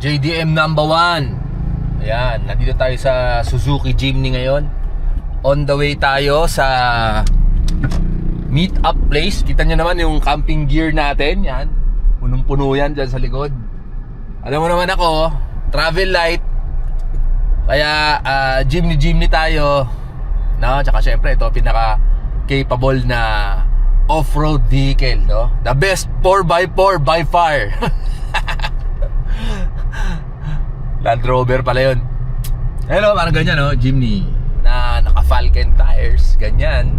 JDM number 1 Ayan, nandito tayo sa Suzuki Jimny ngayon. On the way tayo sa meet up place. Kita nyo naman yung camping gear natin. Yan, punong-puno yan dyan sa likod. Alam mo naman ako, travel light. Kaya ah, Jimny Jimny tayo. No? Tsaka syempre ito pinaka capable na off-road vehicle no? The best 4x4 by far Land Rover pala yun. Hello, parang ganyan, no? Jimny. Na naka Falcon tires, ganyan.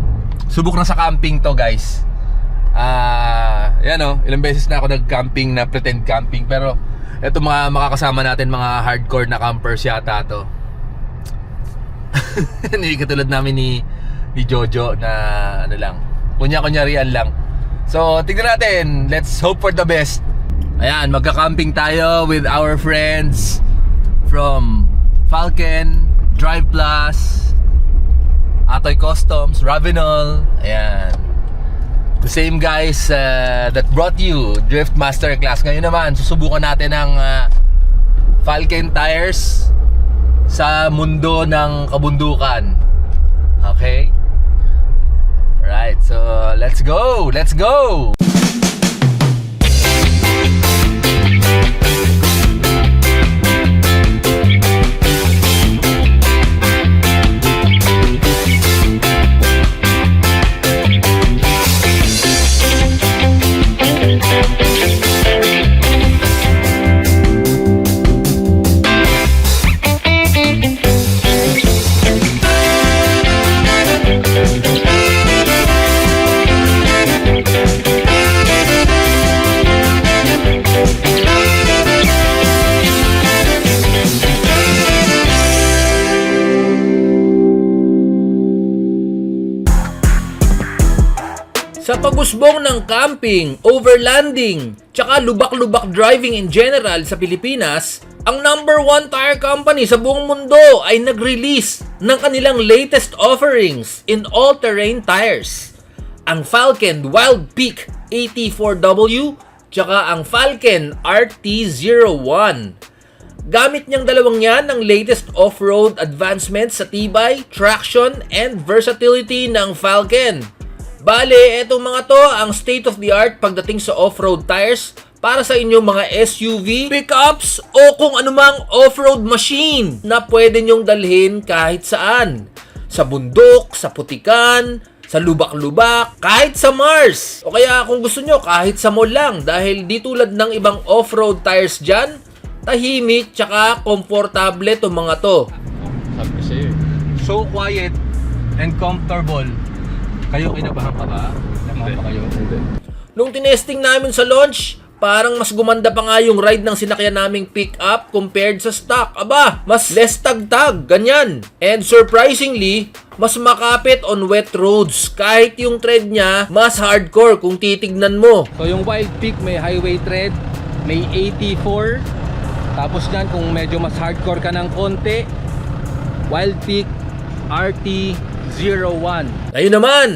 Subok na sa camping to, guys. Ah, yan no, ilang beses na ako nag-camping na pretend camping pero eto mga makakasama natin mga hardcore na campers yata to. Hindi katulad namin ni ni Jojo na ano lang. Kunya-kunyarian lang. So, tignan natin. Let's hope for the best. Ayan, magka-camping tayo with our friends from Falcon, Drive Plus, Atoy Customs, Ravenol. Ayan. The same guys uh, that brought you Drift Master Class. Ngayon naman, susubukan natin ang uh, Falcon tires sa mundo ng kabundukan. Okay? Right, so let's go! Let's go! Ng camping, overlanding, tsaka lubak-lubak driving in general sa Pilipinas, ang number one tire company sa buong mundo ay nag-release ng kanilang latest offerings in all-terrain tires. Ang Falcon Wild Peak AT4W tsaka ang Falcon RT01. Gamit niyang dalawang yan ng latest off-road advancements sa tibay, traction, and versatility ng Falcon. Bale, etong mga to ang state-of-the-art pagdating sa off-road tires para sa inyong mga SUV, pickups, o kung anumang off-road machine na pwede nyong dalhin kahit saan. Sa bundok, sa putikan, sa lubak-lubak, kahit sa Mars. O kaya kung gusto nyo, kahit sa mall lang dahil di tulad ng ibang off-road tires dyan, tahimik tsaka komportable itong mga to. Sabi sa'yo eh. So quiet and comfortable. Kayo kinabahan pa ba? Kinabahan pa kayo? Nung tinesting namin sa launch, parang mas gumanda pa nga yung ride ng sinakyan naming pick-up compared sa stock. Aba, mas less tagtag, ganyan. And surprisingly, mas makapit on wet roads. Kahit yung tread niya, mas hardcore kung titignan mo. So yung Wild Peak may highway tread, may 84. Tapos dyan kung medyo mas hardcore ka ng konti, Wild Peak RT01. Ngayon naman,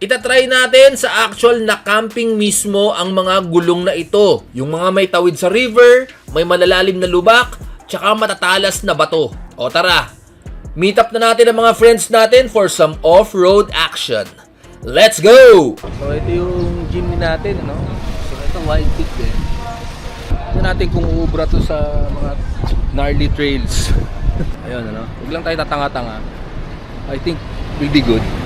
itatry natin sa actual na camping mismo ang mga gulong na ito. Yung mga may tawid sa river, may malalalim na lubak, tsaka matatalas na bato. O tara, meet up na natin ang mga friends natin for some off-road action. Let's go! So ito yung gym natin, ano? So ito Wild Peak din. Tignan natin kung uubra to sa mga gnarly trails. Ayun, ano? Huwag lang tayo tatanga-tanga. I think will be good.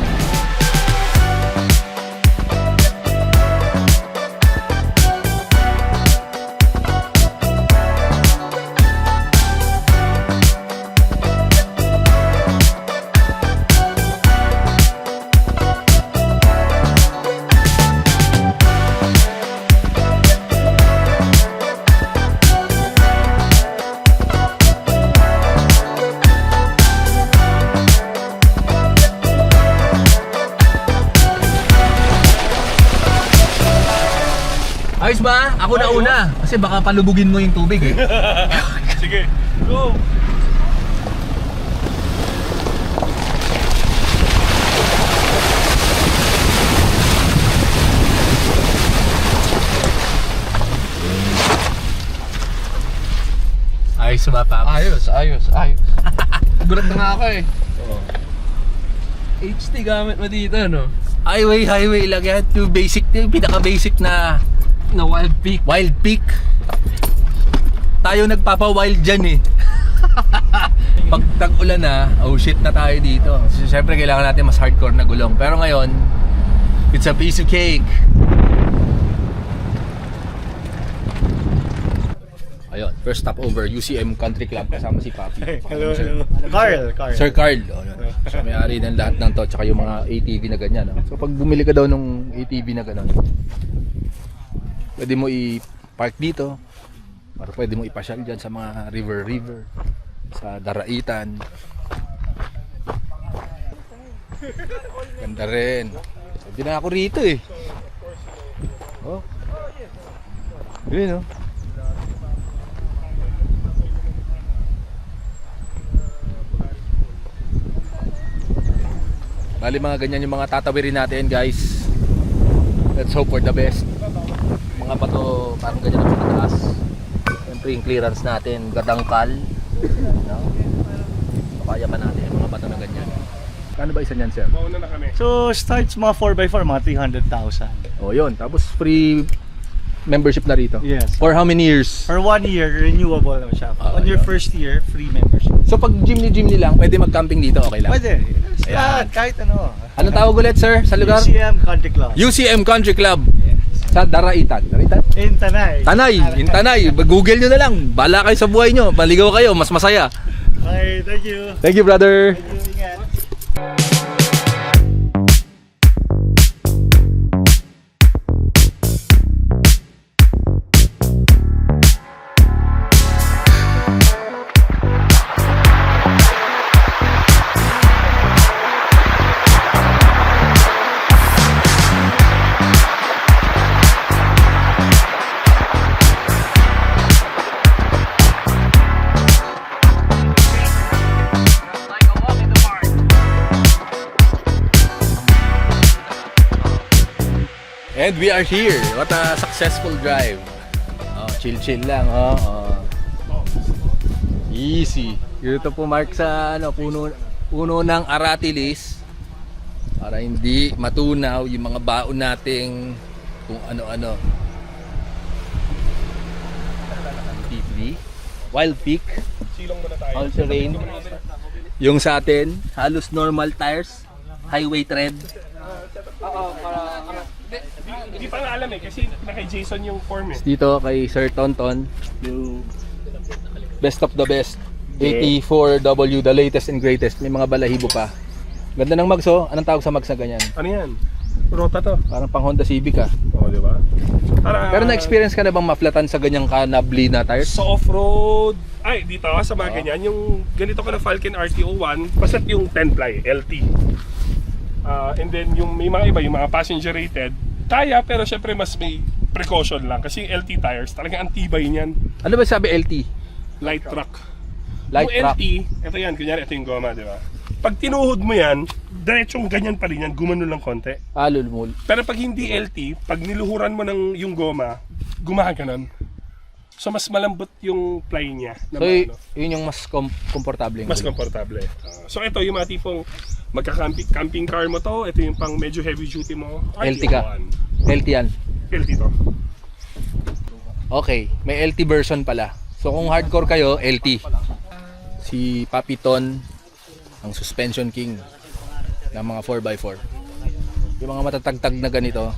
Ayos ba? Ako na una. Kasi baka palubugin mo yung tubig eh. Sige, go! Ayos ba, Paps? Ayos, ayos, ayos. Gulat na nga ako eh. HD gamit mo dito, no? Highway, highway lang yan. Yung basic, yung pinaka-basic na Na wild peak. wild peak. Tayo nagpapa-wild dyan eh. Pag tag-ulan na, oh shit na tayo dito. So, Siyempre, kailangan natin mas hardcore na gulong. Pero ngayon, it's a piece of cake. Ayun, first stop over, UCM Country Club kasama si Papi. Hello, hello. Carl, Carl. Sir Carl, oh, yun. So may-ari ng lahat ng to, tsaka yung mga ATV na ganyan. No? So pag bumili ka daw ng ATV na gano'n, pwede mo i-park dito, or pwede mo ipasyal dyan sa mga river-river, sa Daraitan. Ganda rin. Sabi na ako rito eh. Oh. Yun oh. Bali mga ganyan yung mga tatawirin natin guys. Let's hope for the best. Mga bato parang ganyan ang mataas. Siyempre yung clearance natin, gadangkal. No? Kaya pa natin yung mga bato na ganyan. Kano ba isa niyan sir? Mauna na kami. So, starts mga 4x4, mga 300,000. O yun, tapos free membership na rito. Yes. For how many years? For one year, renewable naman siya. Ah, On your yun. first year, free membership. So pag Jimny-Jimny lang, pwede mag-camping dito, okay lang? Pwede. Ayan. Kahit ano. Anong tawag ulit sir sa lugar? UCM Country Club. UCM Country Club sa Daraitan. Daraitan? In Tanay. Tanay, in Tanay. Google nyo na lang. Bala kayo sa buhay nyo. Maligaw kayo, mas masaya. Okay, thank you. Thank you, brother. Thank you, And we are here. What a successful drive. Oh, chill chill lang, oh. oh. Easy. Dito po mark sa ano, puno puno ng aratilis para hindi matunaw yung mga baon nating kung ano-ano. TV, Wild Peak, Silong muna tayo. All Terrain. Yung sa atin, halos normal tires, highway tread. Hindi pa nga alam eh, kasi naka Jason yung form eh. dito kay Sir Tonton yung best of the best 84W the latest and greatest may mga balahibo pa ganda ng mags oh anong tawag sa mags na ganyan Ano yan? Rota to. parang pang Honda Civic ah Oo, di ba? Para, pero na-experience ka na bang maflatan sa ganyang kanabli na tires? Sa off-road, ay dito sa mga ganyan, yung ganito ko na Falcon RTO1, basta yung 10 ply, LT. Ah, and then yung may mga iba, yung mga passenger rated, kaya pero syempre mas may precaution lang kasi yung LT tires, talagang antibay niyan. ano ba sabi LT? Light truck. light yung truck LT, ito yan, kunyari ito yung goma, di ba? Pag tinuhod mo yan, diretsong ganyan pa rin yan, gumano lang konti. ah lulmul Pero pag hindi LT, pag niluhuran mo ng yung goma, gumaganon. So mas malambot yung ply niya. Na so y- maano. yun yung mas com- komportable mas komportable. Ah, so ito yung mga tipong magka-camping camping car mo to, ito yung pang medyo heavy duty mo. LT ka? RTO1. LT yan LT to. Okay, may LT version pala. So kung hardcore kayo, LT. Si Papiton, ang suspension king ng mga 4x4. Yung mga matatagtag na ganito,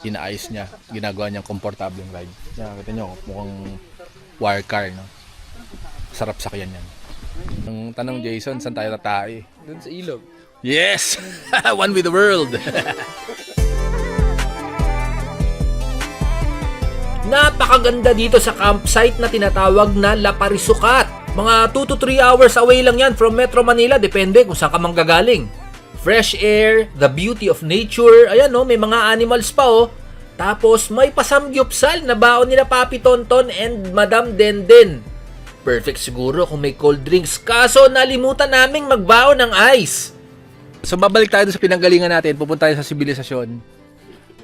inaayos niya. Ginagawa niyang komportableng ride. Yan, kita nyo, mukhang wire car, no? Sarap sakyan yan. Ang tanong Jason, saan tayo tatay? Doon sa ilog. Yes! One with the world! Napakaganda dito sa campsite na tinatawag na La Parisukat. Mga 2 to 3 hours away lang yan from Metro Manila, depende kung saan ka manggagaling. Fresh air, the beauty of nature, ayan no, may mga animals pa oh. Tapos may pasamgyupsal na baon nila Papi Tonton and Madam Denden. Perfect siguro kung may cold drinks. Kaso nalimutan naming magbaon ng ice. So babalik tayo sa pinanggalingan natin, pupunta tayo sa sibilisasyon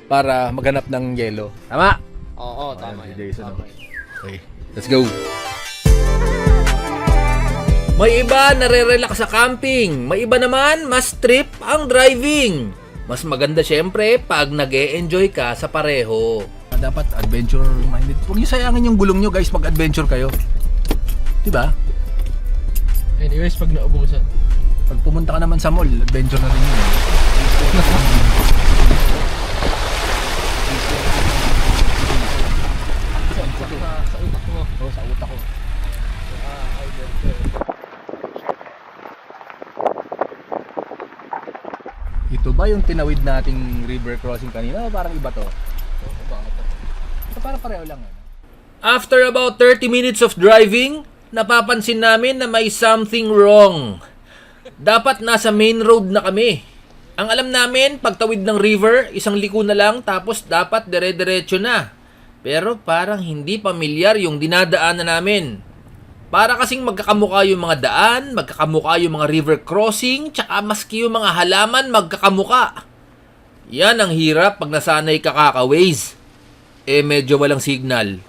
para maghanap ng yelo. Tama? Oo, tama Ayan, si yan. Jason, Tama. Okay, let's go. May iba nare-relax sa camping, may iba naman mas trip ang driving. Mas maganda syempre pag nag enjoy ka sa pareho. Dapat adventure minded. Huwag niyo sayangin yung gulong niyo guys, mag-adventure kayo. 'Di ba? Anyways, pag naubusan. Pag pumunta ka naman sa mall, adventure na rin yun. Sa utak mo. Oo, sa utak ko. Ito ba yung tinawid nating river crossing kanina o parang iba to? Ito parang pareho lang. eh. After about 30 minutes of driving, napapansin namin na may something wrong. Dapat nasa main road na kami. Ang alam namin, pagtawid ng river, isang liko na lang tapos dapat dire-diretso na. Pero parang hindi pamilyar yung dinadaanan namin. Para kasing magkakamukha yung mga daan, magkakamukha yung mga river crossing, tsaka maski yung mga halaman magkakamukha. Yan ang hirap pag nasanay ka kaka-waze. Eh medyo walang signal.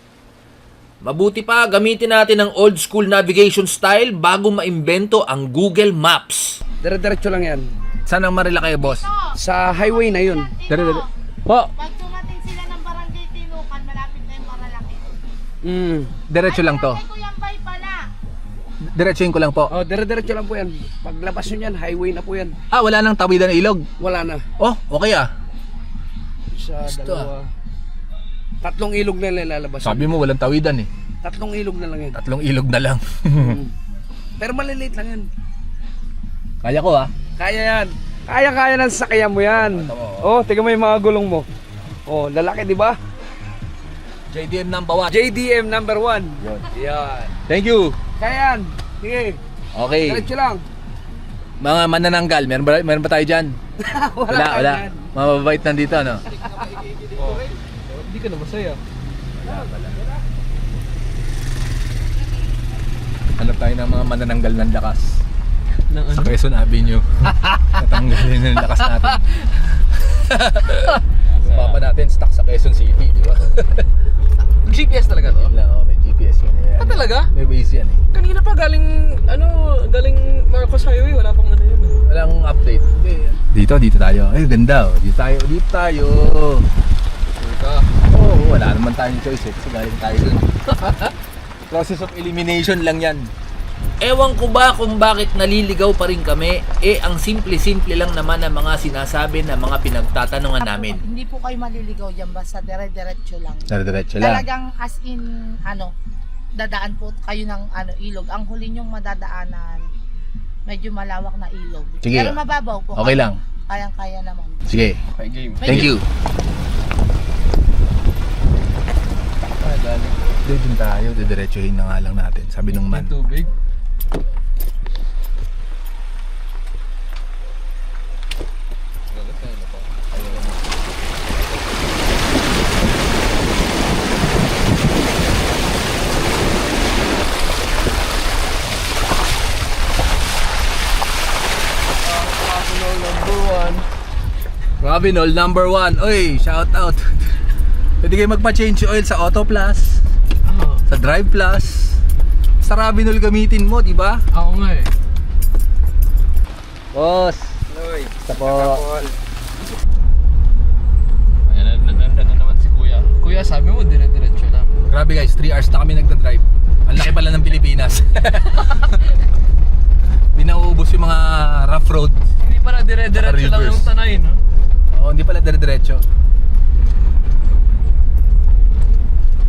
Mabuti pa gamitin natin ang old school navigation style bago maimbento ang Google Maps. Dire-diretso lang yan. Saan ang Marilaki, boss? Sa highway na yun. Dire dire. Po, Pag dumating sila ng barangay Tinukan, malapit na yung Maralaki. Mm. diretso lang to. Ay, Kuya Bay pala. Diretsuhin ko lang po. Oh, dire-diretso lang po yan. Paglabas nyo yan, highway na po yan. Ah, wala nang tawidan ng ilog. Wala na. Oh, okay ah. Sa Gusto, dalawa. Tatlong ilog na lang lalabas. Sabi mo walang tawidan eh. Tatlong ilog na lang yan. Tatlong ilog na lang. Mm. Pero maliliit lang yan. Kaya ko ah. Kaya yan. Kaya-kaya ng sasakyan mo yan. Oh, tingnan mo yung mga gulong mo. Oh, lalaki, di ba? JDM number 1. JDM number one. Yan. Thank you. Kaya yan. Sige. Okay. Diretso lang. Mga manananggal, meron ba, meron ba tayo dyan? wala, Wala, dyan. Mababait nandito, ano? Hindi ka na masaya. Hanap tayo ng mga manananggal ng lakas. Sa ano? Quezon Avenue. Natanggalin ng lakas natin. Papa natin, stuck sa Quezon City, di ba? GPS talaga to? Wala, oh, may GPS yun. eh. Ah, talaga? May Waze yan eh. Kanina pa galing, ano, galing Marcos Highway. Wala pang ano yun. eh. Walang update. Dito, dito tayo. Ay, ganda oh. Dito tayo, dito tayo. Ka. Oo, oh, wala naman tayong choice eh. Kasi galing tayo dun. Process of elimination lang yan. Ewan ko ba kung bakit naliligaw pa rin kami, eh ang simple-simple lang naman ang mga sinasabi ng mga pinagtatanungan namin. Hindi po kayo maliligaw dyan, basta dire-diretso lang. Diretso lang. Talagang as in, ano, dadaan po kayo ng ano, ilog. Ang huli nyong madadaanan, medyo malawak na ilog. Sige. Pero mababaw po. Okay lang. Kayang-kaya naman. Sige. Okay, game. Thank you. Doon din tayo, didiretsuhin na nga lang natin. Sabi ng man. Tubig. Robinol number one. Oy, shout out. Pwede kayo magpa-change oil sa Auto Plus, Ah, sa Drive Plus. Sa Robinol gamitin mo, di ba? ako nga eh. Boss. Sa po. Ayan, nandun na naman si Kuya. Kuya, sabi mo, dire-diretso lang. Grabe guys, 3 hours na kami nagda-drive. Ang laki pala ng Pilipinas. Hindi na uubos yung mga rough road. Hindi pala dire-diretso lang Rivers. yung tanay, no? Oo, hindi pala dire-diretso.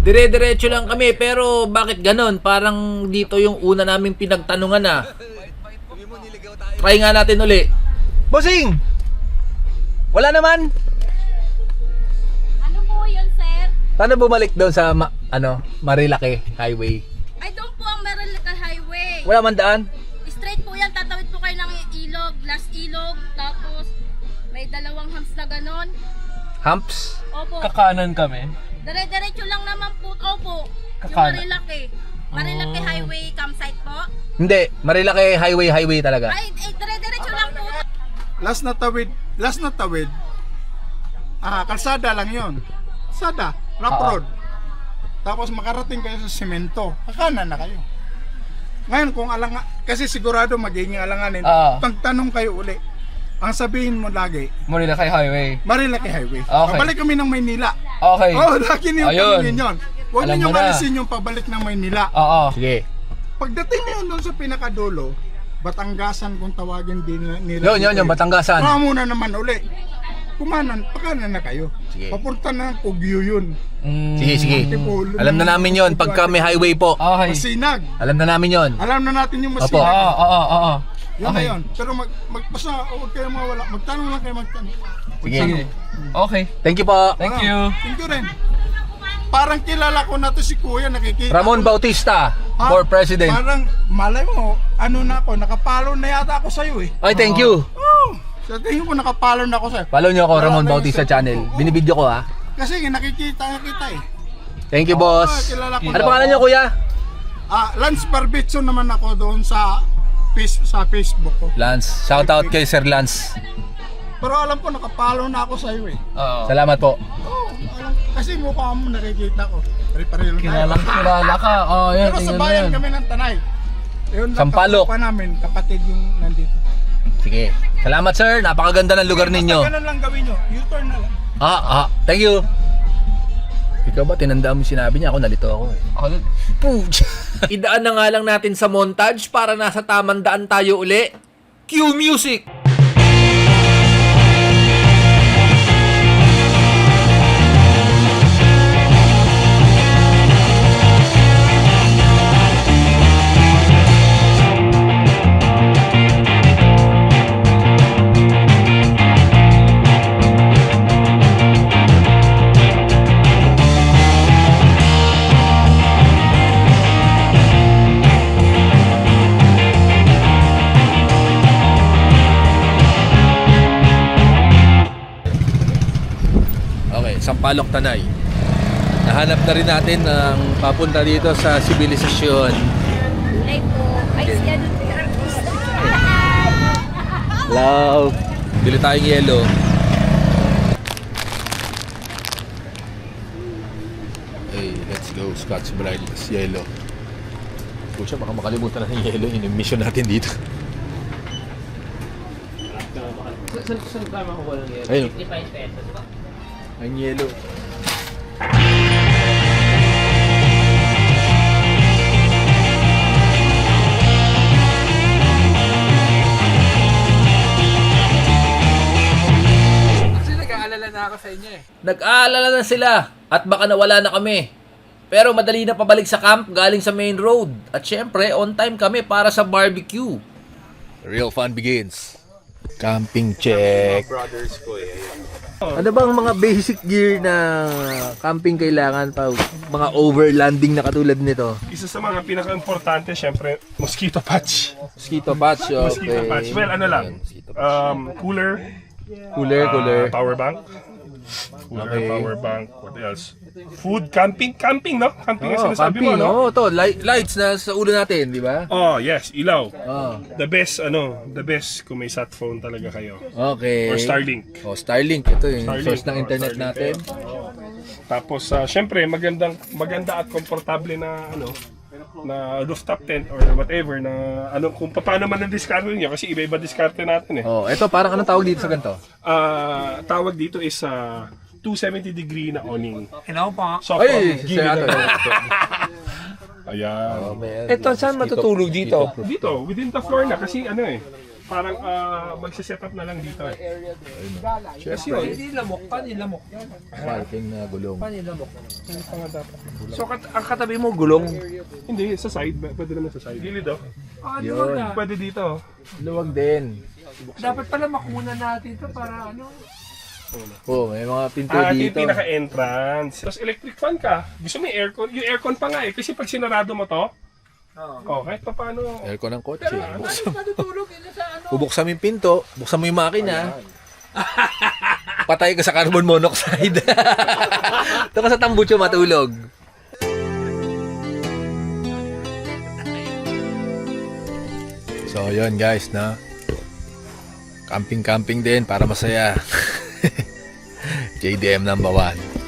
Dire-diretso lang kami, pero bakit ganon? Parang dito yung una naming pinagtanungan ah. Try nga natin uli. Bossing! Wala naman. Ano po yun, sir? Paano bumalik doon sa ma- ano, Marilake Highway? Ay, doon po ang Marilita Highway. Wala man daan? Straight po yan, tatawid po kayo ng ilog, last ilog, tapos may dalawang humps na ganon. Humps? Opo, Kakanan kami. Dire-diretso lang naman po. Opo, yung Kakana. Marilaki. Marilaki Highway campsite po. Hindi, Marilake Highway Highway talaga. Ay, dire-diretso lang po. last na tawid, last na tawid, ah, kalsada lang yon. Kalsada, rough Oo. road. tapos makarating kayo sa semento, kakanan na kayo. Ngayon, kung alanga, kasi sigurado magiging alanganin, Ah. pagtanong kayo uli, ang sabihin mo lagi, Manila kay highway. Marilaki Highway. Okay. Pabalik kami ng Maynila. Okay. Oh, lagi niyo Ayun. tanongin yun. Huwag Alam niyo mo na. alisin yung pabalik ng Maynila. Oo. Sige. Pagdating niyo doon sa pinakadulo, Batanggasan kung tawagin din nila. Yun, yun, yung Batanggasan. Baka muna naman uli. Kumanan, pakanan na kayo. Sige. Papunta na ng Kugyo yun. Mm, Sige, sige. Antipolo Alam na namin yon pagka may highway po. Okay. Masinag. Alam na namin yon. Alam na natin yung Opo. masinag. Oo, oo, oo. Yun na yun. Pero mag, magpasa, huwag kayo mawala. Magtanong lang kayo magtanong. Sige. Sige. Okay. Thank you po. Thank you. Thank you rin. Parang kilala ko na to si Kuya, nakikita Ramon ko- Bautista Ha? for president. Parang, malay mo, ano na ako, nakapalo na yata ako sa'yo eh. Ay, thank you. Oh, sa tingin ko nakapalo na ako sa'yo. Follow niyo ako Ramon Bautista sa- channel. Binibidyo ko ha. Kasi nakikita na kita eh. Thank you, Ah, boss. kilala ko Ano na. pangalan niyo, kuya? Ah, Lance Barbitso naman ako doon sa face, sa Facebook ko. Lance. Shout out kay Sir Lance. Pero alam ko nakapalo na ako sa'yo eh. Oo. Salamat po. Oh, alam, kasi mukha mo nakikita ko. Pare-pareho lang tayo. Kilalang kilala ka. Oh, yan. Pero sa tingnan mo bayan yan. kami ng Tanay. Yun lang Sampaloc. kapwa namin, kapatid yung nandito. Sige. Salamat, sir. Napakaganda ng lugar ninyo. Basta ganun lang gawin nyo. U-turn na lang. Ah, ah. Thank you. Ikaw ba, tinandaan mo sinabi niya? Ako nalito ako eh. Ako din. Idaan na nga lang natin sa montage para nasa tamang daan tayo uli. Cue music! Okay, Sampalok Tanay. Nahanap na rin natin ang papunta dito sa sibilisasyon. Kulay po. Ay, siya doon. Love. Bili tayong yelo. Hey, let's go. Scotch Brite. Yelo. Pucha, baka makalimutan na ng yelo. Yun yung mission natin dito. Saan saan tayo makukuha ng yelo? Ayun. 55 pesos ba? Ang nag-aalala na ako sa inyo eh. Nag-aalala na sila at baka nawala na kami. Pero madali na pabalik sa camp galing sa main road. At syempre, on time kami para sa barbecue. Real fun begins. Camping check. Ano bang mga basic gear na camping kailangan pa mga overlanding na katulad nito? Isa sa mga pinaka-importante, syempre, mosquito patch. Mosquito patch, Mosquito patch. Well, ano lang, um, cooler, Cooler, cooler. power bank. Cooler, Okay. power bank, what else? Food, camping, camping, no? Camping ang Oh, sinasabi camping, mo, no? oh, to, light, lights na sa ulo natin, di ba? Oh, yes, ilaw. Oh, The best, ano, the best kung may sat phone talaga kayo. okay. Or Starlink. Oh, Starlink. Ito yung Starlink, source ng oh, internet Starlink natin. kayo. Tapos, ah, syempre, magandang, maganda at komportable na, ano, na rooftop tent or whatever na ano kung paano man ang diskarte niyo kasi iba-iba diskarte natin eh. Oh, ito parang anong tawag dito sa ganito? Ah, tawag dito is ah, 270 degree na awning. Kinaw pa. Soft Ay, si ate. Ayan. Ito, saan matutulog dito? Dito, within the floor na kasi ano eh, parang uh, magse-set up na lang dito eh. Kasi yun, hindi lamok. Paano yung lamok? Parking na gulong. Paano yung lamok? So, kat ang katabi mo gulong? Hindi, sa side, pwede naman sa side. Gilid oh. Ah, na. Pwede dito. Luwag din. Dapat pala makuna natin ito para ano. Oh, may mga pinto Ah, ito dito. yung pinaka-entrance. Tapos electric fan ka. Gusto mo yung aircon? Yung aircon pa nga eh. Kasi pag sinarado mo to, oh, kahit pa paano. Aircon ng kotse. Buksan, Matutulog yun sa ano. bubuksan mo yung pinto, buksan mo yung makina. Patay ka sa carbon monoxide. Ito ka sa tambucho matulog. So, yun guys, na camping-camping din para masaya. JDM number 1.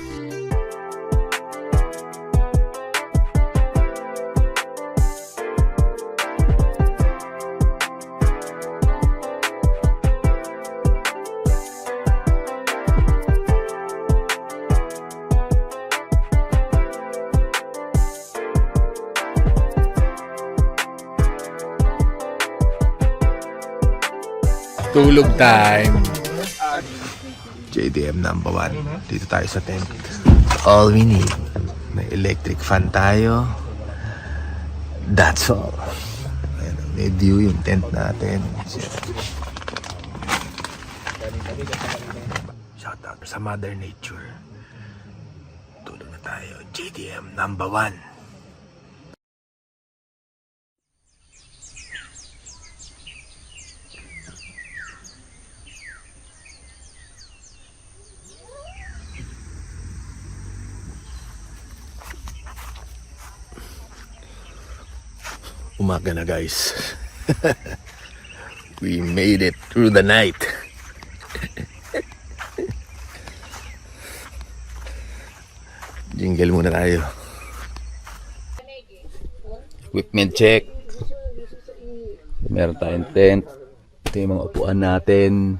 tulog time. JDM number one. Dito tayo sa tent. All we need. May electric fan tayo. That's all. Ayan, may view yung tent natin. Shout out sa Mother Nature. Tulog na tayo. JDM number one. Umaga na guys. We made it through the night. Jingle muna tayo. Equipment check. Meron tayong tent. Ito yung mga upuan natin.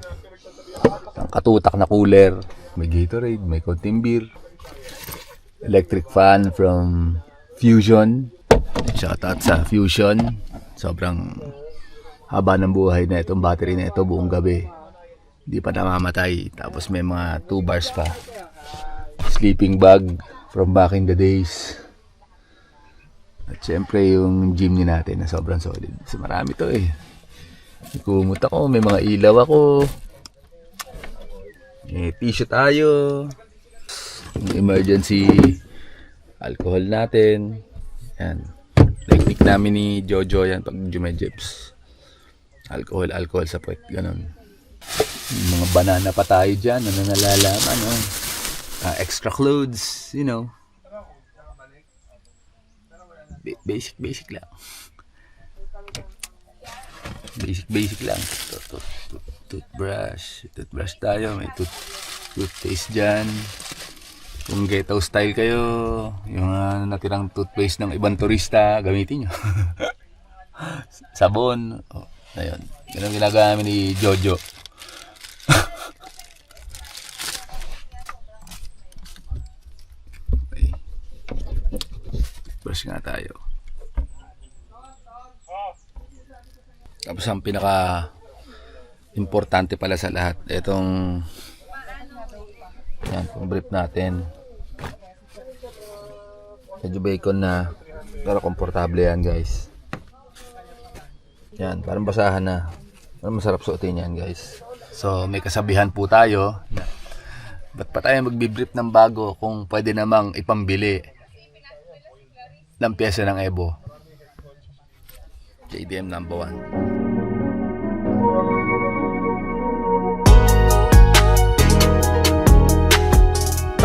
Ang katutak na cooler. May Gatorade, may konting beer. Electric fan from Fusion. Shoutout sa Fusion. Sobrang haba ng buhay na itong battery na ito buong gabi. Hindi pa namamatay. Tapos may mga 2 bars pa. Sleeping bag from back in the days. At syempre yung gym ni natin na sobrang solid. Kasi marami to eh. May kumot ako, may mga ilaw ako. May tissue tayo. Yung emergency alcohol natin. Yan. Technique namin ni Jojo yan pag jumejebs. Alcohol, alcohol sa puwet. Ganon. Mga banana pa tayo dyan. Ano nalalaman, no? Ah, extra clothes, you know. Ba- basic, basic lang. Basic, basic lang. Tooth, tooth, toothbrush. Toothbrush tayo. May tooth, toothpaste dyan. Kung ghetto style kayo, yung ah, natirang toothpaste ng ibang turista, gamitin nyo. Sabon. Oh, ayun. Yan ang ginagawa namin ni Jojo. Okay. Brush nga tayo. Tapos ang pinaka importante pala sa lahat, itong yan, itong brief natin. Medyo bacon na, pero komportable yan guys. Yan, parang basahan na. Pero masarap suotin yan guys. So may kasabihan po tayo na ba't pa tayo magbibrief ng bago kung pwede namang ipambili ng pyesa ng Ebo. JDM number one.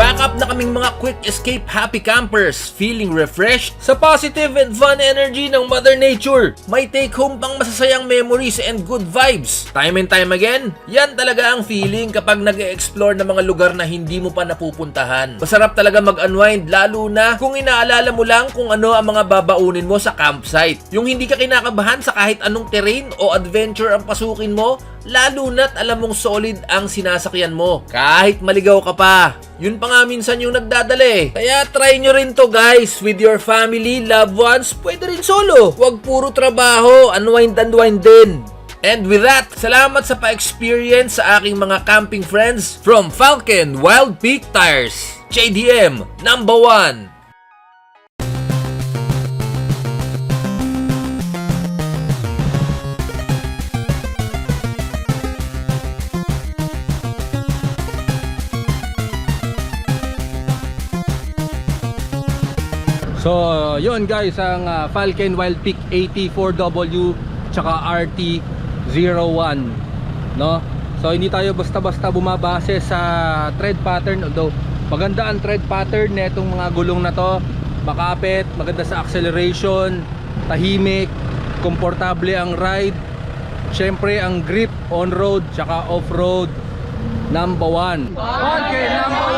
Back up na kaming mga quick escape happy campers, feeling refreshed sa positive and fun energy ng Mother Nature. May take home pang masasayang memories and good vibes. Time and time again, yan talaga ang feeling kapag nag explore ng mga lugar na hindi mo pa napupuntahan. Masarap talaga mag-unwind lalo na kung inaalala mo lang kung ano ang mga babaunin mo sa campsite. Yung hindi ka kinakabahan sa kahit anong terrain o adventure ang pasukin mo, lalo na't alam mong solid ang sinasakyan mo. Kahit maligaw ka pa. Yun pa nga minsan yung nagdadala eh. Kaya try nyo rin to guys with your family, loved ones, pwede rin solo. Huwag puro trabaho, unwind unwind din. And with that, salamat sa pa-experience sa aking mga camping friends from Falcon Wild Peak Tires. JDM, number 1. So, yun guys, ang ah, Falcon Wild Peak 84W tsaka RT01, no? So, hindi tayo basta-basta bumabase sa tread pattern although maganda ang tread pattern netong mga gulong na to. Makapit, maganda sa acceleration, tahimik, komportable ang ride. Syempre ang grip on road tsaka off road number 1. Okay, number